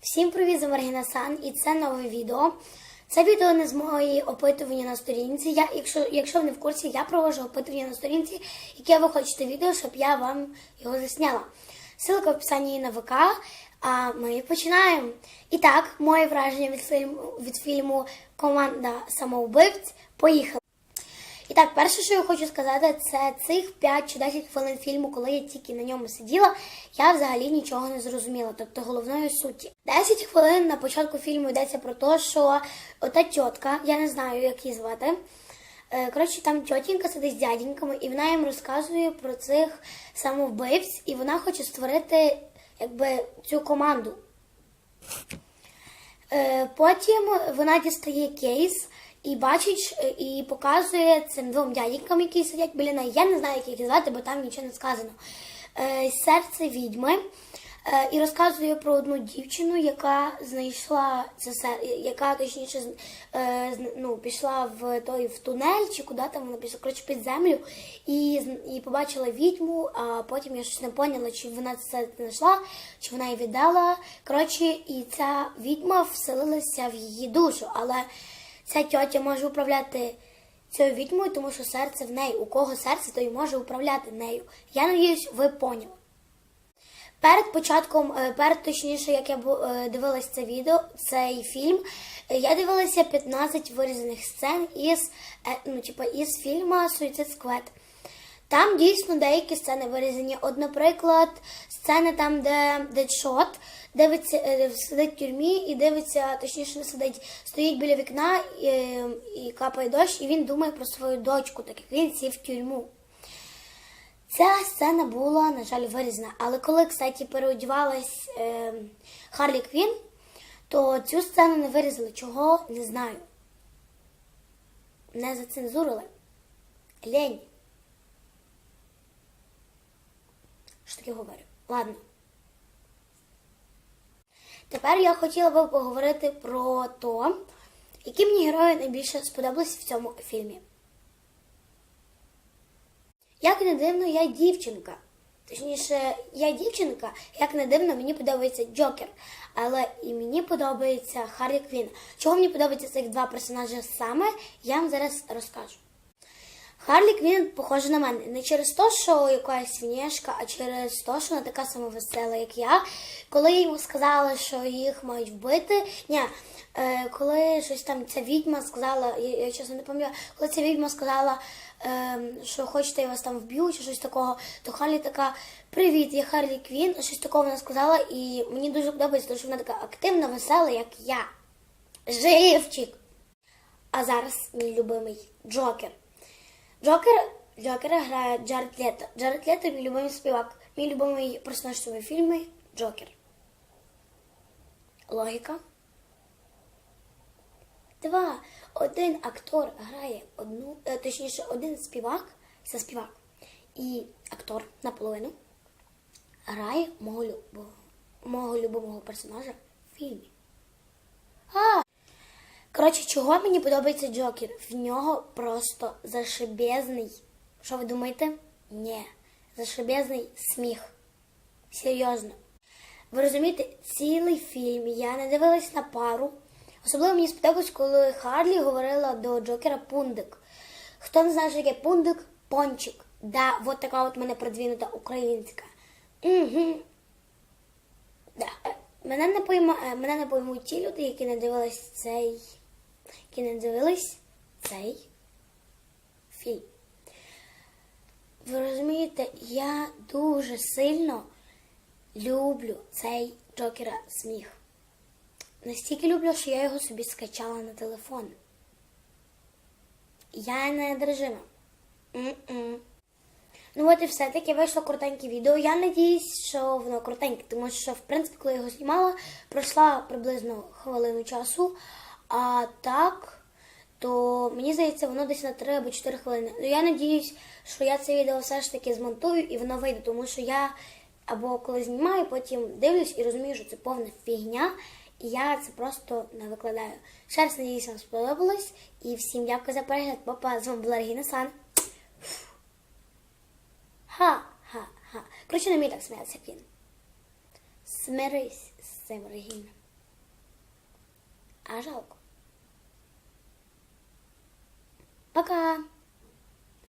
Всім привіт, з Маргіна Сан, і це нове відео. Це відео не з моєї опитування на сторінці. Я, якщо, якщо ви не в курсі, я проводжу опитування на сторінці, яке ви хочете відео, щоб я вам його засняла. Ссылка в описанні на ВК, а ми починаємо. І так, моє враження від фільму, від фільму Команда самоубивць. Поїхали. Так, перше, що я хочу сказати, це цих 5 чи 10 хвилин фільму, коли я тільки на ньому сиділа, я взагалі нічого не зрозуміла, тобто головної суті. 10 хвилин на початку фільму йдеться про те, що ота тітка, я не знаю, як її звати. е, Коротше, там тітінька сидить з дяденьками, і вона їм розказує про цих самовбивць, і вона хоче створити якби цю команду. Е, Потім вона дістає кейс і бачить е, і показує цим двом дядькам, які сидять біля неї. Я не знаю, як їх звати, бо там нічого не сказано. Е, Серце відьми. Е, І розказує про одну дівчину, яка знайшла це се- яка точніше ну, пішла в той в тунель, чи куди там вона пішла, коротше, під землю, і, і побачила відьму, а потім я щось не поняла, чи вона це знайшла, чи вона її віддала. Коротше, і ця відьма вселилася в її душу, але ця тьотя може управляти цією відьмою, тому що серце в неї. У кого серце, той може управляти нею. Я надіюсь, ви поняли. Перед початком, е, перед точніше, як я е, це відео, цей фільм, е, я дивилася 15 вирізаних сцен із, ну, типу, із фільму Суїцид Squad. Там дійсно деякі сцени вирізані. От, наприклад, сцени там, де Дедшот дивиться, е, сидить в тюрмі і дивиться, точніше не сидить, стоїть біля вікна і, і капає дощ, і він думає про свою дочку, так як він сів в тюрму. Ця сцена була, на жаль, вирізана. Але коли, кстати, переодівалась е, Харлі Квін, то цю сцену не вирізали. Чого не знаю. Не зацензурили. Лень. Що таке говорю? Ладно. Тепер я хотіла би поговорити про то, які мені герої найбільше сподобалися в цьому фільмі. Як не дивно, я дівчинка. Точніше, я дівчинка, як не дивно, мені подобається Джокер. Але і мені подобається Харлі Квін. Чого мені подобаються цих два персонажі саме, я вам зараз розкажу. Харлі Квін похожа на мене не через те, що якась внешка, а через те, що вона така сама весела, як я. Коли я йому сказала, що їх мають вбити, ні, е, коли щось там ця відьма сказала, я, я чесно не пам'ятаю, коли ця відьма сказала, е, що хочете, я вас там вб'ю, чи щось такого, то Харлі така: Привіт, я Харлі Квін. Щось такого вона сказала, і мені дуже подобається, тому що вона така активна, весела, як я. Живчик. А зараз мій любимий Джокер. Джокер, Джокера грає Джаред Лето. Джаред Лето мій любимий співак. Мій любимий персонаж цього фільму Джокер. Логіка. Два. Один актор грає одну, е, точніше, один співак, це співак, і актор наполовину грає мого, любого, мого любимого персонажа в фільмі. Коротше, чого мені подобається Джокер? В нього просто зашибезний. Що ви думаєте? Ні. Зашибезний сміх. Серйозно. Ви розумієте, цілий фільм я не дивилась на пару. Особливо мені сподобалось, коли Харлі говорила до Джокера пундик. Хто не знає, що таке пундик? Пончик. Да, от така от мене продвинута українська. Угу. Да. Е, Мене не пойма, е, мене не поймуть ті люди, які не дивились цей, які не дивились цей фільм. Ви розумієте, я дуже сильно люблю цей Джокера сміх. Настільки люблю, що я його собі скачала на телефон. Я не одержима. Ну от і все таки вийшло крутеньке відео. Я надіюсь, що воно крутеньке, тому що, в принципі, коли я його знімала, пройшла приблизно хвилину часу. А так, то мені здається, воно десь на 3 або 4 хвилини. Ну я надіюсь, що я це відео все ж таки змонтую і воно вийде, тому що я або коли знімаю, потім дивлюсь і розумію, що це повна фігня. І я це просто не викладаю. Ще раз надіюсь, вам сподобалось. І всім дякую за перегляд. Папа, з вами була Регіна Сан. Ха-ха-ха. Коротше, не мій так сміятися, він. Смирись з цим Регіна. А жалко. Пока!